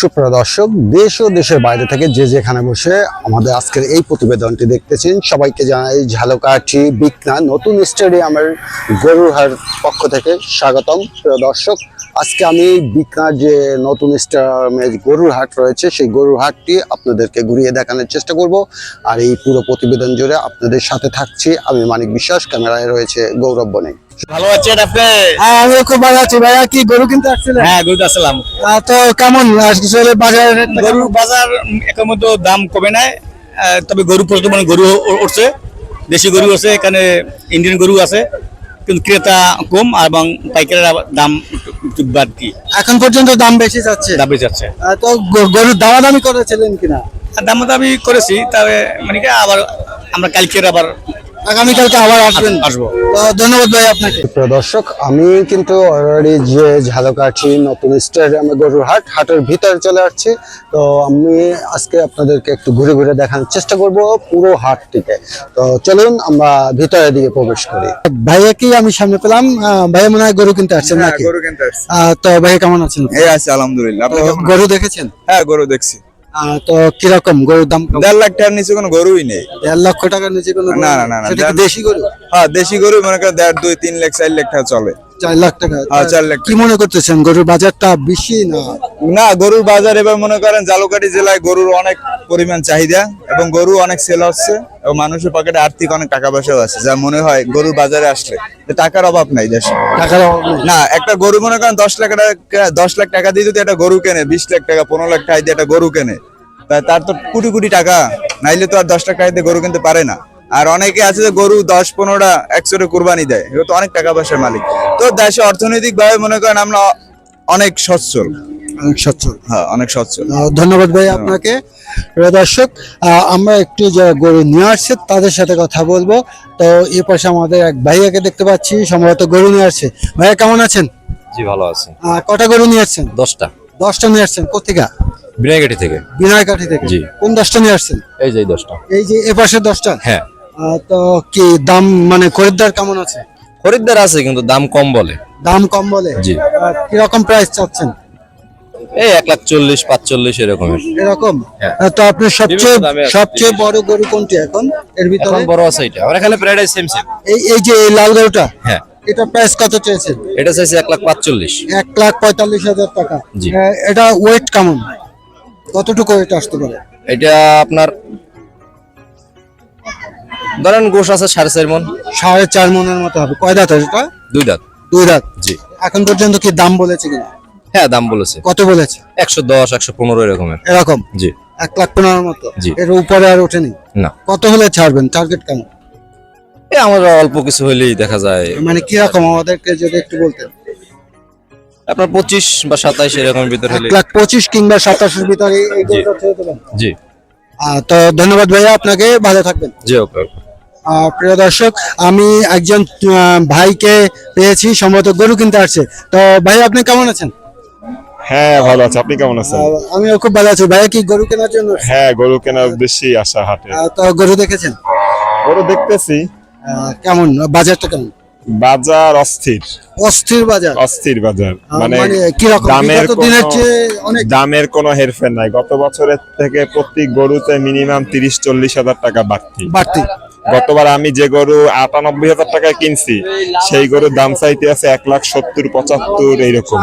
সুপ্রিয় দর্শক, দেশ ও দেশের বাইরে থেকে যে যেখানে বসে আমাদের আজকের এই প্রতিবেদনটি দেখতেছেন, সবাইকে জানাই ঝালকাঠি, বিকনা, নতুন স্টেডিয়ামের গরুহার পক্ষ থেকে স্বাগতম। প্রিয় দর্শক আজকে আমি বিকনার যে নতুন স্টেডিয়ামের গরুর হাট রয়েছে সেই গরুর হাটটি আপনাদেরকে ঘুরিয়ে দেখানোর চেষ্টা করব। আর এই পুরো প্রতিবেদন জুড়ে আপনাদের সাথে থাকছি আমি মানিক বিশ্বাস ক্যামেরায় রয়েছে গৌরব বনে। ভালো আছেন আপনি? হ্যাঁ আমি খুব ভালো আছি। ভাইয়া কি গরু কিনতে আসছিলেন? হ্যাঁ গরু আসসালাম তো কেমন? আসলে বাজারে গরু বাজার দাম কমে নাই। তবে গরু প্রচুর মানে গরু উঠছে। দেশি গরু আছে এখানে ইন্ডিয়ান গরু আছে। কিন্তু ক্রেতা কম এবং পাইকারের আবার দাম একটু বাড়তি এখন পর্যন্ত দাম বেশি যাচ্ছে? দাম বেশি যাচ্ছে। তো গরুর দামাদামি করেছিলেন কিনা? আর দাম দামি করেছি তবে মানে কি আবার আমরা কালকের আবার আগামীকালকে আবার আসবেন। আসব। তো ধন্যবাদ ভাই আপনাকে। দর্শক আমি কিন্তু অলরেডি যে ঝালকাঠি নতুন স্টেডিয়ামে গরুর হাট হাটের ভিতরে চলে আসছি। তো আমি আজকে আপনাদেরকে একটু ঘুরে ঘুরে দেখানোর চেষ্টা করব পুরো হাটটিকে। তো চলুন আমরা ভিতরের দিকে প্রবেশ করি। ভাইয়া কি আমি সামনে পেলাম? আহ, ভাইয়া মনে হয় গরু কিনতে আসছেন হ্যাঁ নাকি? গরু কিনতে তো ভাইয়া কেমন আছেন? এই আছে আলহামদুলিল্লাহ? গরু দেখেছেন? হ্যাঁ গরু দেখছি। তো কীরকম গরুর দাম দেড় লাখ টাকার নিচে কোনো গরুই নেই। দেড় লক্ষ টাকার নিচে কোনো না, না, না, দেশি গরু? হ্যাঁ দেশি গরু মনে করেন দেড় দুই তিন লাখ চার লাখ টাকা চলে। চার লাখ টাকা। হ্যাঁ, চার লাখ কি মনে করতেছেন গরুর বাজারটা বেশি না? না গরুর বাজার এবার মনে করেন জেলায় গরুর অনেক পরিমাণ চাহিদা এবং গরু অনেক সেল হচ্ছে এবং মানুষের পকেটে আর্থিক অনেক টাকা পয়সাও আছে। যা মনে হয় গরুর বাজারে আসলে। টাকার অভাব নাই দেশে। টাকার অভাব নেই। না একটা গরু মনে করেন দশ লাখ টাকা দশ লাখ টাকা দিয়ে যদি একটা গরু কেনে বিশ লাখ টাকা পনেরো লাখ টাকা দিয়ে একটা গরু কেনে তা তার তো কোটি কোটি টাকা। নাইলে তো আর দশ লাখ টাকা দিয়ে গরু কিনতে পারে না। আর অনেকে আছে যে গরু দশ পনেরোটা একশোটা কুরবানি দেয়। এগুলো তো অনেক টাকা পয়সার মালিক। তো দেশে অর্থনৈতিক ভাবে মনে করেন আমরা অনেক সচ্ছল। অনেক সচ্ছল। হ্যাঁ অনেক সচ্ছল। ধন্যবাদ ভাই আপনাকে। দর্শক আমরা একটু যারা গরু নিয়ে আসছে তাদের সাথে কথা বলব। তো এই পাশে আমাদের এক ভাইয়াকে দেখতে পাচ্ছি সম্ভবত গরু নিয়ে আসছে। ভাইয়া কেমন আছেন? জি ভালো আছি। কটা গরু নিয়ে আসছেন? দশটা। দশটা নিয়ে আসছেন কোথেকে? বিনাইগাটি থেকে। বিনয়কাঠি থেকে। জি। কোন দশটা নিয়ে আসছেন? এই যে দশটা। এই যে এ পাশের দশটা? হ্যাঁ। তো কি দাম মানে খরিদ্দার কেমন আছে? খরিদ্দার আছে কিন্তু দাম কম বলে। দাম কম বলে? জি। কীরকম প্রাইস চাচ্ছেন? এই এক লাখ চল্লিশ পাঁচচল্লিশ এরকমের এরকম? হ্যাঁ। তো আপনার সবচেয়ে সবচেয়ে বড় গরু কোনটি এখন? এর ভিতরে? বড় আছে এটা। আমার এখানে প্রাইস সেম সেম এই এই যে এই লাল গরুটা? হ্যাঁ। এটা প্রাইস কত চেয়েছেন এটা চাইছে এক লাখ পাঁচচল্লিশ। এক লাখ পঁয়তাল্লিশ হাজার টাকা। এটা ওয়েট কেমন? কতটুকু ওয়েট আসতে পারে? এটা আপনার ধরেন গোশ আছে সাড়ে চার মন। সাড়ে চার মনের মতো হবে। কয় দাঁত এটা? দুই দাঁত। দুই দাঁত? জি। এখন পর্যন্ত কি দাম বলেছে কিনা? হ্যাঁ দাম বলেছে। কত বলেছে? একশো দশ একশো পনেরো এরকমের। এরকম? জি। এক লাখ পনেরোর মতো? জি। এর উপরে আর ওঠেনি? না। কত হলে ছাড়বেন? টার্গেট কেমন? এ আমার অল্প কিছু হইলেই দেখা যায়। মানে কীরকম? আমাদেরকে যদি একটু বলতেন। আপনার পঁচিশ বা সাতাইশ এরকম ভিতরে এক হলে লাখ পঁচিশ কিংবা সাতাশের ভিতরে এই- এই গরুটা ছেড়ে দেবেন? জি। আহ, তো ধন্যবাদ ভাইয়া আপনাকে। ভালো থাকবেন। জি ওকে। প্রিয় দর্শক আমি একজন ভাইকে পেয়েছি সম্ভবত গরু কিনতে আসছে। তো ভাই আপনি কেমন আছেন? হ্যাঁ ভালো আছে। আপনি কেমন আছেন? আমিও খুব ভালো আছি। ভাইয়া কি গরু কেনার জন্য? হ্যাঁ গরু কেনার উদ্দেশ্যেই আসা হাটে। তো গরু দেখেছেন? গরু দেখতেছি। কেমন? বাজারটা কেমন? বাজার অস্থির। অস্থির বাজার? অস্থির বাজার। মানে মানে দামের দিনের চেয়ে অনেক দামের কোনো হেরফের নাই। গত বছরের থেকে প্রতি গরুতে মিনিমাম তিরিশ চল্লিশ হাজার টাকা বাড়তি। বাড়তি। গতবার আমি যে গরু আটানব্বই হাজার টাকায় কিনছি সেই গরুর দাম চাইতে আছে এক লাখ সত্তর পঁচাত্তর এইরকম।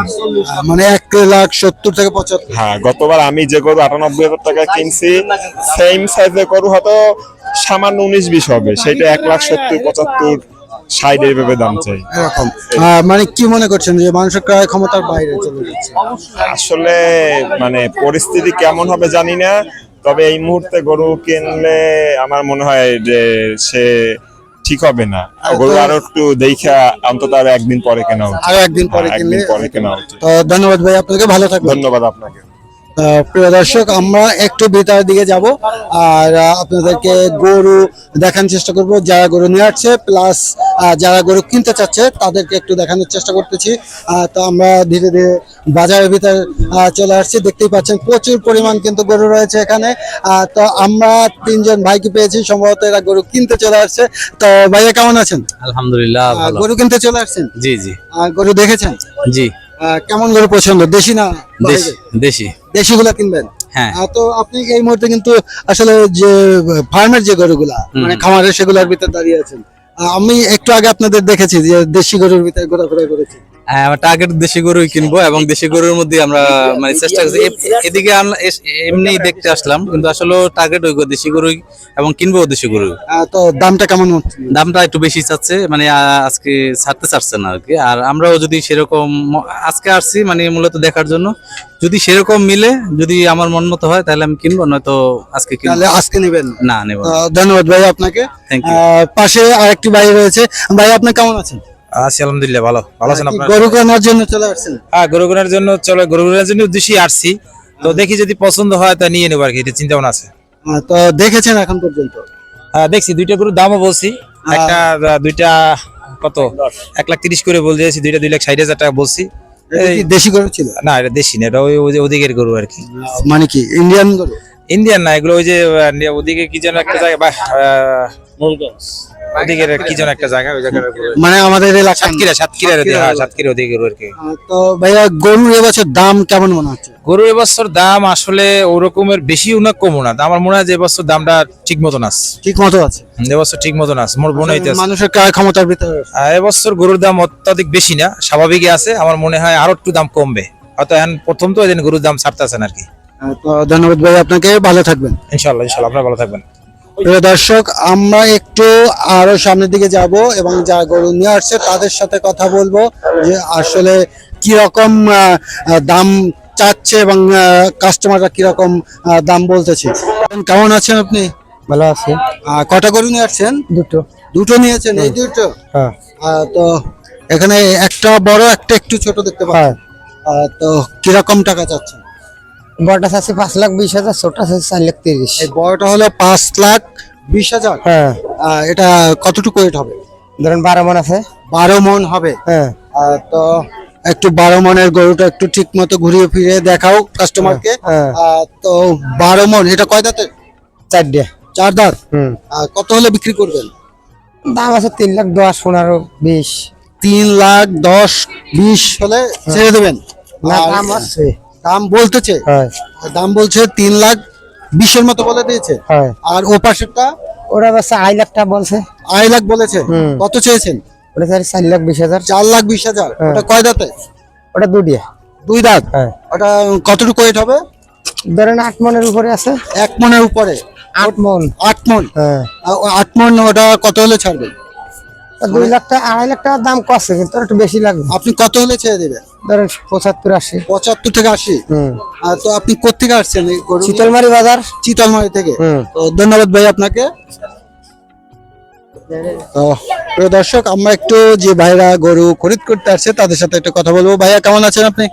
মানে এক লাখ সত্তর থেকে পঁচাত্তর। হ্যাঁ গতবার আমি যে গরু আটানব্বই হাজার টাকায় কিনছি সেম সাইজের গরু হয়তো সামান্য উনিশ বিশ হবে সেটা এক লাখ সত্তর পঁচাত্তর ষাট এইভাবে দাম চাই। এরকম। মানে কি মনে করছেন যে মানুষের ক্রয় ক্ষমতার বাইরে চলে যাচ্ছে? আসলে মানে পরিস্থিতি কেমন হবে জানি না তবে এই মুহূর্তে গরু কিনলে আমার মনে হয় যে সে ঠিক হবে না। গরু আরও একটু দেখা অন্তত আরও একদিন পরে কেনা উচিত। আরও একদিন পরে হ্যাঁ, একদিন পরে কেনা উচিত। তো ধন্যবাদ ভাই আপনাকে ভালো থাকবেন। ধন্যবাদ আপনাকে। প্রিয় দর্শক আমরা একটু ভিতরের দিকে যাব আর আপনাদেরকে গরু দেখানোর চেষ্টা করব। যারা গরু নিয়ে আসছে প্লাস যারা গরু কিনতে চাচ্ছে তাদেরকে একটু দেখানোর চেষ্টা করতেছি। তো আমরা ধীরে ধীরে বাজারের ভিতরে চলে আসছি। দেখতেই পাচ্ছেন প্রচুর পরিমাণ কিন্তু গরু রয়েছে এখানে। তো আমরা তিনজন ভাইকে পেয়েছি সম্ভবত এরা গরু কিনতে চলে আসছে। তো ভাইয়া কেমন আছেন? আলহামদুলিল্লাহ গরু কিনতে চলে আসছেন? জি জি। গরু দেখেছেন? জি। কেমন করে পছন্দ? দেশি না দেশি দেশি। দেশিগুলা কিনবেন? হ্যাঁ। তো আপনি এই মুহূর্তে কিন্তু আসলে যে ফার্মের যে গরুগুলা মানে খামারের সেগুলোর ভিতরে দাঁড়িয়ে আছেন আমি একটু আগে আপনাদের দেখেছি যে দেশি গরুর ভিতরে ঘোরাফেরা করেছি টার্গেট দেশি গরুই কিনবো এবং দেশি গরুর মধ্যে আমরা মানে চেষ্টা করছি। এদিকে আমরা এমনি দেখতে আসলাম কিন্তু আসলে টার্গেট ওই দেশি গরুই এবং কিনবো দেশি গরু তো দামটা কেমন দামটা একটু বেশি চাচ্ছে মানে আজকে ছাড়তে চাচ্ছে না আর কি। আর আমরাও যদি সেরকম আজকে আসছি মানে মূলত দেখার জন্য যদি সেরকম মিলে যদি আমার মন মতো হয় তাহলে আমি কিনবো নয়তো আজকে কিনবো। আজকে নেবেন? না নেব ধন্যবাদ ভাই আপনাকে। পাশে আরেকটি ভাই রয়েছে। ভাই আপনি কেমন আছেন? আছি আলহামদুলিল্লাহ ভালো। ভালো আছেন আপনার? গরু কেনার জন্য চলে আসছেন? হ্যাঁ গরু কেনার জন্য চলো গরু কেনার জন্য উদ্দেশ্যে আসছি। তো দেখি যদি পছন্দ হয় তা নিয়ে নেব আর কি এটা চিন্তা ভাবনা আছে তো দেখেছেন এখন পর্যন্ত? হ্যাঁ দেখছি দুইটা গরুর দামও বলছি। একটা দুইটা কত? এক লাখ তিরিশ করে বল দিয়েছি দুইটা দুই লাখ ষাট হাজার টাকা বলছি। দেশি গরু ছিল? না এটা দেশি না এটা ওই ওই ওদিকের গরু আর কি। মানে কি ইন্ডিয়ান গরু? ইন্ডিয়ান না এগুলো ওই যে ওদিকে কি যেন একটা জায়গা বা কি যেন একটা জায়গা ওই জায়গার মানে আমাদের এলাকা সাতক্ষীরা সাতক্ষীরা হ্যাঁ সাতক্ষীরা ওদিকে আর কি। তো ভাইয়া গরুর এবছর দাম কেমন মনে হচ্ছে? গরু এবছর দাম আসলে ওরকমের বেশিও না কমও না। আমার মনে হয় যে এবছর দামটা ঠিক মতন আছে। ঠিক মতো আছে? এবছর ঠিক মতন আছে মোর মনে হইতেছে। মানুষের ক্রয় ক্ষমতার ভিতরে এবছর গরুর দাম অত্যাধিক বেশি না স্বাভাবিকই আছে। আমার মনে হয় আরও একটু দাম কমবে। হয়তো এখন প্রথম তো এদিন গরুর দাম ছাড়তেছেন আর কি। আহ, তো ধন্যবাদ ভাই আপনাকে ভালো থাকবেন। ইনশাল্লাহ ইনশাল্লাহ আপনারা ভালো থাকবেন। প্রিয় দর্শক আমরা একটু আরও সামনের দিকে যাব এবং যা গরু নিয়ে আসছে তাদের সাথে কথা বলব যে আসলে কি রকম দাম চাচ্ছে এবং কাস্টমাররা কি রকম দাম বলতেছে। কেমন আছেন আপনি? ভালো আছে। কটা গরু নিয়ে আসছেন? দুটো। দুটো নিয়েছেন এই দুটো? হ্যাঁ। তো এখানে একটা বড় একটা একটু ছোট দেখতে পাচ্ছি। হ্যাঁ। তো কীরকম টাকা চাচ্ছেন? বড়টা আছে পাঁচ লাখ বিশ হাজার ছোটটা আছে চার লাখ তিরিশ। এই বড়টা হলো পাঁচ লাখ বিশ হাজার? হ্যাঁ। এটা কতটুকু ওয়েট হবে? ধরেন বারো মন আছে। বারো মন হবে? হ্যাঁ। তো একটু বারো মনের গরুটা একটু ঠিক মতো ঘুরিয়ে ফিরিয়ে দেখাও কাস্টমারকে হ্যাঁ। তো বারো মন এটা কয় দাঁতের? চার দাঁত? হুম। আহ, কত হলে বিক্রি করবেন? দাম আছে তিন লাখ দশ পনেরো বিশ। তিন লাখ দশ বিশ হলে ছেড়ে দেবেন। না দাম আছে। দাম বলতেছে। হ্যাঁ। দাম বলছে তিন লাখ বিশের মতো বলে দিয়েছে। হ্যাঁ। আর ও পাশেরটা? ওরা বাস আড়াই লাখ টাকা বলছে। আড়াই লাখ বলেছে। কত চেয়েছেন? ওটা স্যার চার লাখ বিশ হাজার। চার লাখ বিশ হাজার। হ্যাঁ। ওটা কয় দাঁতে? ওটা দুটিয়া দুই দাঁত? ওটা কতটুকু ওয়েট হবে? ধরেন আট মনের উপরে আছে। এক মনের উপরে। আট মন। আট মন? আট মন ওটা কত হলে ছাড়বেন দুই লাখ টাকা আড়াই লাখ টাকার দাম কষ্ট কিন্তু একটু বেশি লাগবে। আপনি কত হলে ছেড়ে দেবেন? ধরেন পঁচাত্তর আশি। পঁচাত্তর থেকে আশি? হুম। আর তো আপনি কোথেকে আসছেন গরু? বাজার। চিতলমারি থেকে? হুম। তো ধন্যবাদ ভাই আপনাকে। প্রিয় দর্শক আমরা একটু যে ভাইরা গরু খরিদ করতে আসছে তাদের সাথে একটু কথা বলব। ভাইয়া কেমন আছেন আপনি?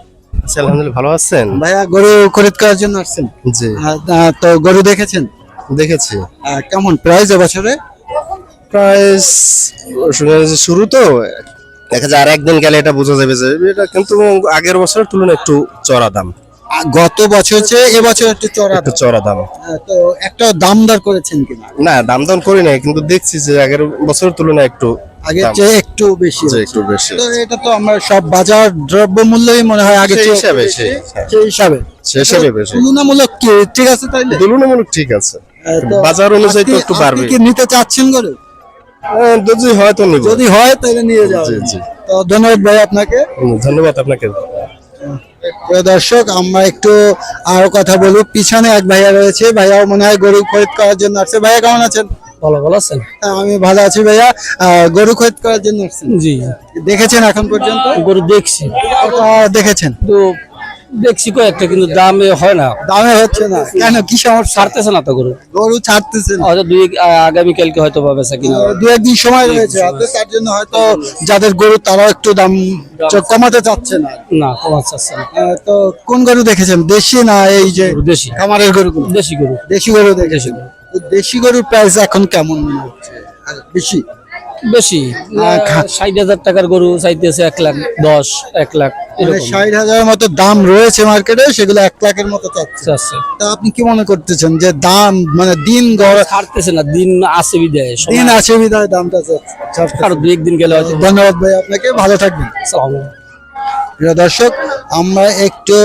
আলহামদুলিল্লাহ ভালো আছেন? ভাইয়া গরু খরিদ করার জন্য আসছেন? জি। তো গরু দেখেছেন? দেখেছি। কেমন প্রাইস এবছরে? প্রায় শুরু তো দেখা যায় আর একদিন গেলে এটা বোঝা যাবে যে এটা কিন্তু আগের বছরের তুলনায় একটু চড়া দাম। গত বছর চেয়ে এবছর একটু চড়া একটু চড়া দাম। তো একটা দাম দর করেছেন কিনা? না দাম দাম করি নাই কিন্তু দেখছি যে আগের বছরের তুলনায় একটু আগের চেয়ে একটু বেশি একটু বেশি তো এটা তো আমরা সব বাজার দ্রব্য মূল্যই মনে হয় আগে চেয়ে হিসাবে। সেই- সেই হিসাবে। সে হিসাবে বেশি। তুলনামূলক কি? ঠিক আছে তাইলে? তুলনামূলক ঠিক আছে। বাজার অনুযায়ী তো একটু বাড়বে। কি নিতে চাচ্ছেন গরু? হ্যাঁ, যদি হয় তো নিব। যদি হয় তাহলে নিয়ে যাও। জি, জি। তো ধন্যবাদ ভাই আপনাকে। ধন্যবাদ আপনাকে। প্রিয় দর্শক আমরা একটু আরও কথা বলব। পিছনে এক ভাইয়া রয়েছে। ভাইয়াও মনে হয় গরু খরিদ করার জন্য আসছে। ভাইয়া কেমন আছেন? ভালো ভালো আছেন? হ্যাঁ, আমি ভালো আছি ভাইয়া। গরু খরিদ করার জন্য আসছেন? জি। দেখেছেন এখন পর্যন্ত? গরু দেখছি। দেখেছেন? তো দেখছি কয়েকটা কিন্তু দামে হয় না। দামে হচ্ছে না। কেন? কি সমস্যা? ছাড়তেছে না তো গরু। গরু ছাড়তেছেন হয়তো দুই আগামী কালকে হয়তো পাবে কিনা দু একদিন সময় রয়েছে। তার জন্য হয়তো যাদের গরু তারাও একটু দাম কমাতে চাচ্ছে না। না কমার চাচ্ছে না। তো কোন গরু দেখেছেন? দেশি না এই যে দেশি। খামারের গরুগুলো? দেশি গরু। দেশি গরু দেখেছেন। তো দেশি গরুর প্রাইস এখন কেমন মনে হচ্ছে? বেশি? বেশি। ষাট হাজার টাকার গরু চাইতেছে এক লাখ দশ এক লাখ। মানে ষাট হাজারের মতো দাম রয়েছে মার্কেটে সেগুলো এক লাখের মতো চাচ্ছে। চাচ্ছে তা আপনি কি মনে করতেছেন যে দাম মানে দিন গড় ছাড়তেছে না দিন বিদায় দিন আছে দামটা চাচ্ছে- ছাড়তেছে। আরও দুই একদিন গেলে হয়তো। ধন্যবাদ ভাই আপনাকে ভালো থাকবেন। প্রিয় দর্শক আমরা একটু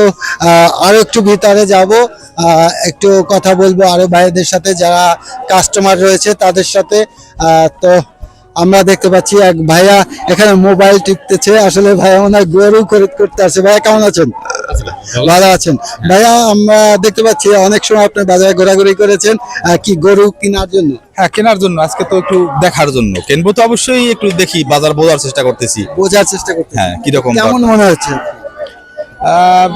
আরও একটু ভিতরে যাব। একটু কথা বলব আরও ভাইদের সাথে যারা কাস্টমার রয়েছে তাদের সাথে। আহ, তো আমরা দেখতে পাচ্ছি এক ভাইয়া এখানে মোবাইল টিপতেছে। আসলে ভাইয়া মনে হয় গরু খরিদ করতে আসছে। ভাইয়া কেমন আছেন? ভালো আছেন। ভাইয়া আমরা দেখতে পাচ্ছি অনেক সময় আপনি বাজারে ঘোরাঘুরি করেছেন। কি গরু কেনার জন্য? হ্যাঁ কেনার জন্য। আজকে তো একটু দেখার জন্য। কিনবো তো অবশ্যই একটু দেখি বাজার বোঝার চেষ্টা করতেছি। বোঝার চেষ্টা করতে হ্যাঁ কীরকম কেমন মনে হচ্ছে?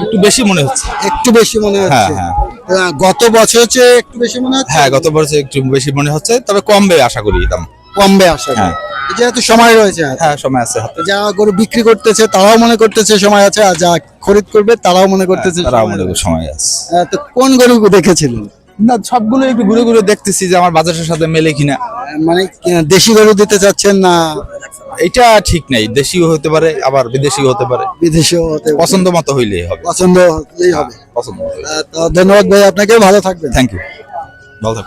একটু বেশি মনে হচ্ছে। একটু বেশি মনে হ্যাঁ হচ্ছে? হ্যাঁ আহ, গত বছর হচ্ছে একটু বেশি মনে হচ্ছে? হ্যাঁ গত বছর একটু বেশি মনে হচ্ছে তবে কমবে আশা করি দাম। কমবে আসে হ্যাঁ। যেহেতু সময় রয়েছে হ্যাঁ সময় আছে যারা গরু বিক্রি করতেছে তারাও মনে করতেছে সময় আছে আর যা খরিদ করবে তারাও মনে করতেছে তারা সময় মনে আছে। সময় আছে। তো কোন গরু দেখেছিলেন? না সবগুলো একটু ঘুরে ঘুরে দেখতেছি যে আমার বাজারের সাথে মেলে কিনা। মানে দেশি গরু দিতে চাচ্ছেন না? এটা ঠিক নাই দেশিও হতে পারে আবার বিদেশিও হতে পারে। বিদেশিও হতে পছন্দ মতো হইলে হবে। পছন্দ হলেই হবে। পছন্দ ধন্যবাদ ভাই আপনাকে ভালো থাকবেন। থ্যাংক ইউ ভালো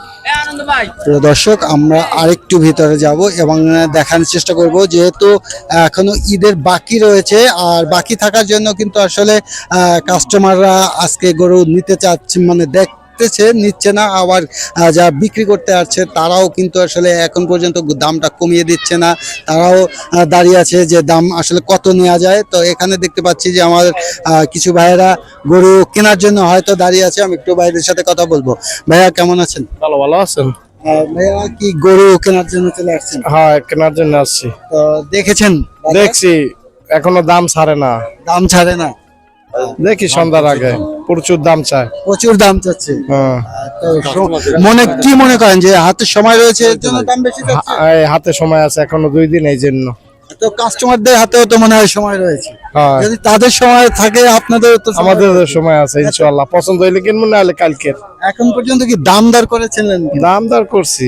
প্রিয় দর্শক আমরা আরেকটু ভিতরে যাব এবং দেখানোর চেষ্টা করব। যেহেতু এখনও ঈদের বাকি রয়েছে আর বাকি থাকার জন্য কিন্তু আসলে কাস্টমাররা আজকে গরু নিতে চাচ্ছে মানে দেখতেছে নিচ্ছে না আবার যা বিক্রি করতে আসছে তারাও কিন্তু আসলে এখন পর্যন্ত দামটা কমিয়ে দিচ্ছে না। তারাও দাঁড়িয়ে আছে যে দাম আসলে কত নেওয়া যায়। তো এখানে দেখতে পাচ্ছি যে আমার কিছু ভাইয়েরা গরু কেনার জন্য হয়তো দাঁড়িয়ে আছে। আমি একটু ভাইদের সাথে কথা বলব। ভাইয়া কেমন আছেন? ভালো ভালো আছেন? ভাইয়া কি গরু কেনার জন্য চলে আসছেন? হ্যাঁ কেনার জন্য আসছি। তো দেখেছেন? দেখছি এখনও দাম ছাড়ে না। দাম ছাড়ে না। দেখি সন্ধ্যার আগে। প্রচুর দাম চায়। প্রচুর দাম চাচ্ছে। হ্যাঁ। মনে কি মনে করেন যে হাতে সময় রয়েছে? এর জন্য দাম বেশি চাচ্ছে হা- এই হাতে সময় আছে এখনও দুই দিন এই জন্য। তো কাস্টমারদের হাতেও তো মনে হয় সময় রয়েছে। হ্যাঁ। যদি তাদের সময় থাকে আপনাদের তো আমাদের সময় আছে ইনশাল্লাহ পছন্দ হইলে কিনবো না হলে কালকে এখন পর্যন্ত কি দাম দর করেছিলেন দাম দর করছি।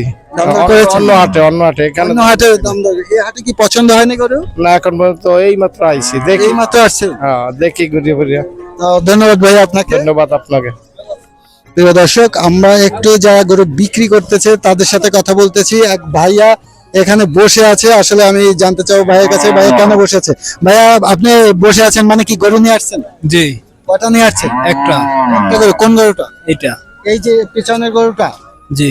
অন্য- হাটে অন্য হাটে। এখানে অন্য হাটে দাম দর এই হাটে কি পছন্দ হয়নি গরু? না এখন পর্যন্ত এই মাত্র আইছি দেখি। এই মাত্র আসছে? হ্যাঁ দেখি ঘুরিয়ে ঘুরিয়ে ধন্যবাদ ভাই আপনাকে। ধন্যবাদ আপনাকে। প্রিয় দর্শক আমরা একটু যারা গরু বিক্রি করতেছে তাদের সাথে কথা বলতেছি। এক ভাইয়া এখানে বসে আছে আসলে আমি জানতে চাও ভাইয়ের কাছে ভাইয়া কেন বসে আছে? ভাইয়া আপনি বসে আছেন মানে কি গরু নিয়ে আসছেন? জি। কটা নিয়ে আসছেন? একটা। একটা গরু কোন গরুটা? এটা এই যে পিছনের গরুটা? জি।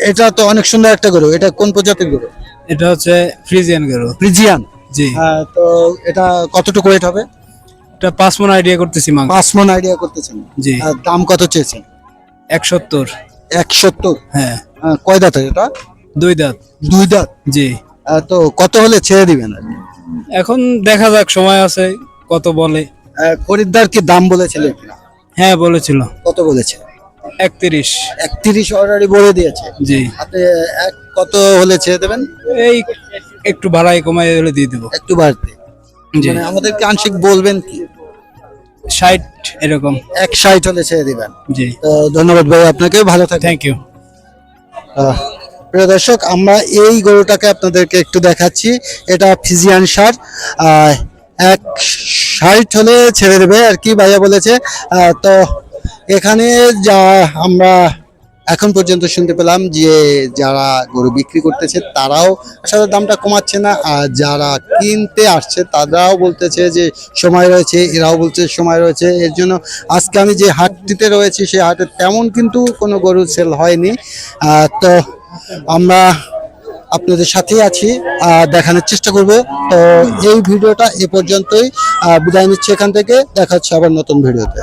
এটা তো অনেক সুন্দর একটা গরু এটা কোন প্রজাতির গরু? এটা হচ্ছে ফ্রিজিয়ান গরু। ফ্রিজিয়ান? জি। হ্যাঁ, তো এটা কতটুকু ওয়েট হবে? এটা পাঁচ মন আইডিয়া করতেছি মাংস। পাঁচ মন আইডিয়া করতেছেন। জি। দাম কত চেয়েছেন? এক সত্তর। এক সত্তর? হ্যাঁ। আহ, কয় দাঁতের এটা? দুই দাঁত। দুই দাঁত? জি। তো কত হলে ছেড়ে দিবেন? এখন দেখা যাক সময় আছে কত বলে। খরিদ্দার কি দাম বলেছিলেন হ্যাঁ বলেছিল। কত বলেছে? একত্রিশ। একত্রিশ অলরেডি বলে দিয়েছে। জি। আপনি এক কত হলে ছেড়ে দেবেন? এই একটু ভাড়াই কমাই হলে দিয়ে দেবো। একটু বাড়তে। জি। মানে আমাদেরকে আংশিক বলবেন কি? ষাট এরকম। এক ষাট হলে ছেড়ে দিবেন। জি। তো ধন্যবাদ ভাই আপনাকে ভালো থাকবেন। থ্যাংক ইউ প্রিয় দর্শক, আমরা এই গরুটাকে আপনাদেরকে একটু দেখাচ্ছি। এটা ফিজিয়ান সার। এক ষাট হলে ছেড়ে দেবে আর কি ভাইয়া বলেছে। তো এখানে যা আমরা এখন পর্যন্ত শুনতে পেলাম যে যারা গরু বিক্রি করতেছে, তারাও আসলে দামটা কমাচ্ছে না। আর যারা কিনতে আসছে, তারাও বলতেছে যে সময় রয়েছে, এরাও বলছে সময় রয়েছে। এর জন্য আজকে আমি যে হাটটিতে রয়েছি, সেই হাটে তেমন কিন্তু কোনো গরু সেল হয়নি। তো আমরা আপনাদের সাথেই আছি দেখানোর চেষ্টা করব। তো এই ভিডিওটা এ পর্যন্তই বিদায় নিচ্ছি এখান থেকে, দেখা হচ্ছে আবার নতুন ভিডিওতে।